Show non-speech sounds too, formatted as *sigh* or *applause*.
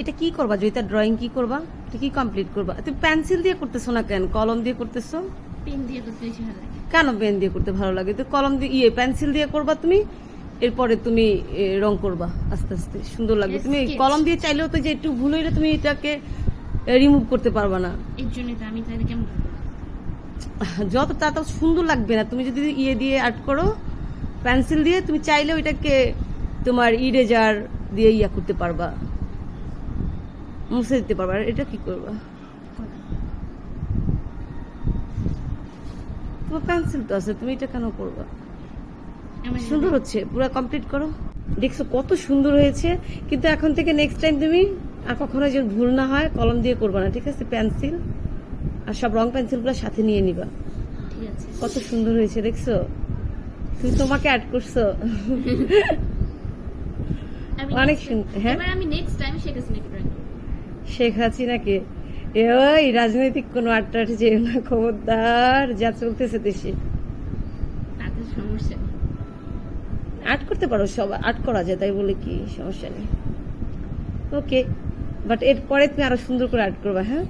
এটা কি করবা? জয়িতা ড্রয়িং কি করবা? এটা কি কমপ্লিট করবা? তুমি পেন্সিল দিয়ে করতেছো না কেন? কলম দিয়ে করতেছো? পেন দিয়ে করতে বেশি ভালো লাগে। কেন পেন দিয়ে করতে ভালো লাগে? তো কলম দিয়ে ইয়ে পেন্সিল দিয়ে করবা তুমি এরপরে তুমি রং করবা আস্তে আস্তে। সুন্দর লাগবে। তুমি কলম দিয়ে চাইলেও তো যে একটু ভুল হইলে তুমি এটাকে রিমুভ করতে পারবা না। এর জন্য তো আমি তাহলে কেমন যত তা তো সুন্দর লাগবে না তুমি যদি ইয়ে দিয়ে আর্ট করো পেন্সিল দিয়ে তুমি চাইলেও ওইটাকে তোমার ইরেজার দিয়ে ইয়া করতে পারবা। মুছে দিতে পারবা আর এটা কি করবা? তোমার পেন্সিল তো আছে তুমি এটা কেন করবা? সুন্দর হচ্ছে পুরো কমপ্লিট করো। দেখছ কত সুন্দর হয়েছে কিন্তু এখন থেকে নেক্সট টাইম তুমি আর কখনো যেন ভুল না হয় কলম দিয়ে করবা না ঠিক আছে? পেন্সিল আর সব রং পেন্সিলগুলো সাথে নিয়ে নিবা। ঠিক আছে। কত সুন্দর হয়েছে দেখছ? তুমি তোমাকে অ্যাড করছ। *laughs* অনেক সুন্দর, হ্যাঁ? আমি নেক্সট টাইম শেখ হাসিনাকে শেখ হাসিনাকে। এ ওই রাজনৈতিক কোনো আড্ডা যে না খবরদার যা চলতেছে দেশে। আট সমস্যা নেই। আর্ট করতে পারো সব আট করা যায় তাই বলে কি সমস্যা নেই। ওকে বাট এরপরে তুমি আরও সুন্দর করে আর্ট করবা হ্যাঁ?